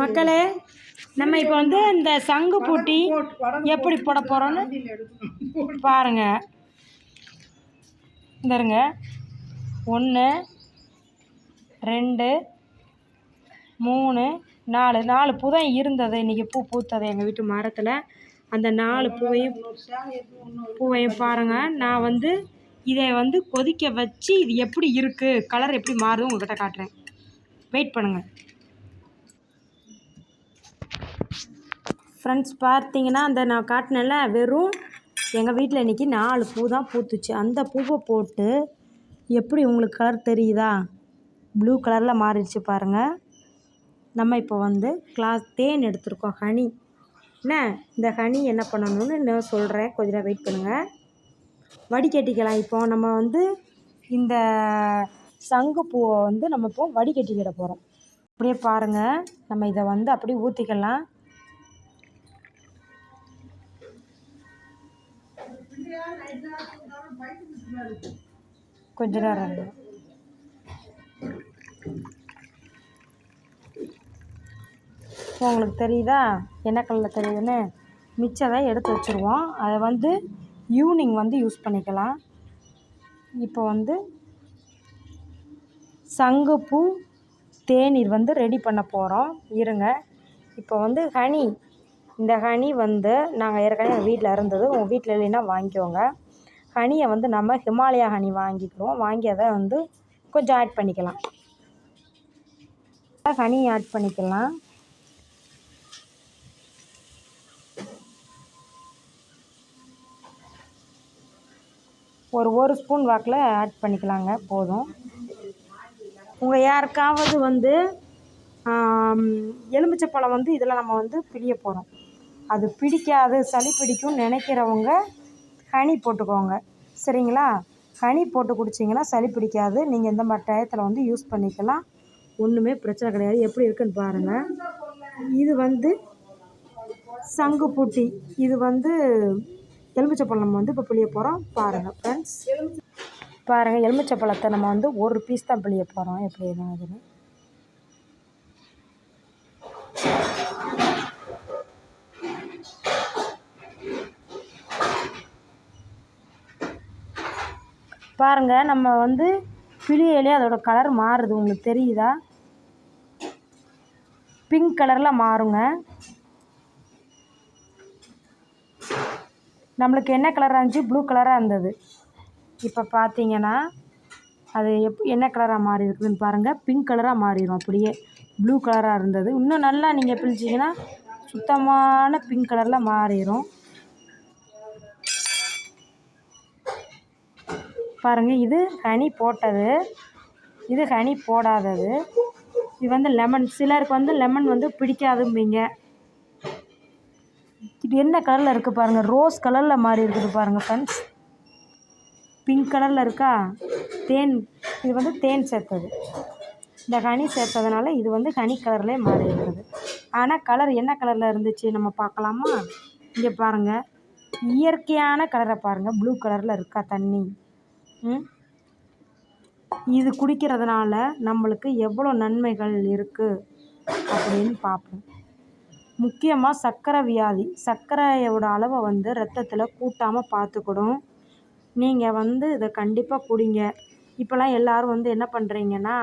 மக்களே நம்ம இப்போ வந்து இந்த சங்கு பூட்டி எப்படி போட போகிறோன்னு பாருங்க. இந்தருங்க. ஒன்று ரெண்டு மூணு நாலு. நாலு புதம் இருந்தது. இன்றைக்கி பூ பூத்தது எங்கள் வீட்டு மரத்தில். அந்த நாலு பூவையும் பூவையும் பாருங்கள் நான் வந்து இதை வந்து கொதிக்க வச்சு இது எப்படி இருக்குது கலர் எப்படி மாறுது உங்கள்கிட்ட காட்டுறேன். வெயிட் பண்ணுங்கள் ஃப்ரெண்ட்ஸ் பார்த்தீங்கன்னா அந்த நான் காட்டினேன்ல வெறும் எங்கள் வீட்டில் இன்றைக்கி நாலு பூ தான் பூத்துச்சு. அந்த பூவை போட்டு எப்படி உங்களுக்கு கலர் தெரியுதா? ப்ளூ கலரில் மாறிடுச்சு பாருங்கள் நம்ம இப்போ வந்து கிளாஸ் தேன் எடுத்திருக்கோம் ஹனி என்ன? இந்த ஹனி என்ன பண்ணணும்னு நான் சொல்கிறேன் கொஞ்ச நேரம் வெயிட் பண்ணுங்கள் வடிகட்டிக்கலாம் இப்போ. நம்ம வந்து இந்த சங்கு பூவை வந்து நம்ம இப்போ வடிகட்டிக்கிட போகிறோம் அப்படியே பாருங்கள் நம்ம இதை வந்து அப்படியே ஊற்றிக்கலாம் கொஞ்ச நேரம் உங்களுக்கு தெரியுதா? என்ன கலரில் தெரியுதுன்னு? மிச்சதை எடுத்து வச்சுருவோம். அதை வந்து ஈவினிங் வந்து யூஸ் பண்ணிக்கலாம். இப்போ வந்து சங்குப்பூ தேநீர் வந்து ரெடி பண்ண போகிறோம் இருங்க. இப்போ வந்து ஹனி இந்த ஹனி வந்து நாங்கள் ஏற்கனவே வீட்டில் இருந்தது. உங்கள் வீட்டில் இல்லைன்னா வாங்கிக்கோங்க. ஹனியை வந்து நம்ம ஹிமாலயா ஹனி வாங்கிக்கிறோம். வாங்கி அதை வந்து கொஞ்சம் ஆட் பண்ணிக்கலாம். ஹனி ஆட் பண்ணிக்கலாம். ஒரு ஒரு ஸ்பூன் வாக்கில் ஆட் பண்ணிக்கலாங்க. போதும். உங்கள் யாருக்காவது வந்து எலுமிச்சை பழம் வந்து இதில் நம்ம வந்து பிழிய போகிறோம் அது பிடிக்காது சளி பிடிக்கும்னு நினைக்கிறவங்க ஹனி போட்டுக்கோங்க. சரிங்களா? ஹனி போட்டு குடிச்சிங்கன்னா சளி பிடிக்காது. நீங்கள் இந்த மாதிரி டயத்தில் வந்து யூஸ் பண்ணிக்கலாம். ஒன்றுமே பிரச்சனை கிடையாது. எப்படி இருக்குன்னு பாருங்கள் இது வந்து சங்கு பூட்டி இது வந்து எலுமிச்சப்பழம் நம்ம வந்து இப்போ பிழிய போகிறோம் பாருங்கள் ஃப்ரெண்ட்ஸ் பாருங்கள் எலுமிச்சப்பழத்தை நம்ம வந்து ஒரு பீஸ் தான் பிழிய போகிறோம் எப்படி என்னதுன்னு பாருங்கள் நம்ம வந்து பிழியிலே அதோடய கலர் மாறுது. உங்களுக்கு தெரியுதா? பிங்க் கலரில் மாறுங்க. நம்மளுக்கு என்ன கலராக இருந்துச்சு? ப்ளூ கலராக இருந்தது. இப்போ பார்த்தீங்கன்னா அது எப் என்ன கலராக மாறி இருக்குதுன்னு பாருங்கள் பிங்க் கலராக மாறிடும் அப்படியே. ப்ளூ கலராக இருந்தது. இன்னும் நல்லா நீங்கள் பிழிச்சிங்கன்னா சுத்தமான பிங்க் கலரில் மாறிடும் பாருங்கள் இது ஹனி போட்டது. இது ஹனி போடாதது. இது வந்து லெமன் சிலருக்கு வந்து லெமன் வந்து பிடிக்காதும்பீங்க. இது என்ன கலரில் இருக்குது பாருங்கள் ரோஸ் கலரில் மாறி இருக்குது பாருங்கள் ஃப்ரெண்ட்ஸ் பிங்க் கலரில் இருக்கா? தேன். இது வந்து தேன் சேர்த்தது. இந்த ஹனி சேர்த்ததுனால இது வந்து ஹனி கலர்லேயே மாறி இருக்குது. ஆனால் கலர் என்ன கலரில் இருந்துச்சு நம்ம பார்க்கலாமா? இங்கே பாருங்கள் இயற்கையான கலரை பாருங்கள் ப்ளூ கலரில் இருக்கா தண்ணி. இது குடிக்கிறதுனால நம்மளுக்கு எவ்வளோ நன்மைகள் இருக்குது அப்படின்னு பார்ப்போம். முக்கியமாக சர்க்கரை வியாதி. சர்க்கரையோட அளவை வந்து ரத்தத்தில் கூட்டாமல் பார்த்துக்கணும். நீங்கள் வந்து இதை கண்டிப்பாக குடிங்க. இப்போல்லாம் எல்லோரும் வந்து என்ன பண்ணுறீங்கன்னா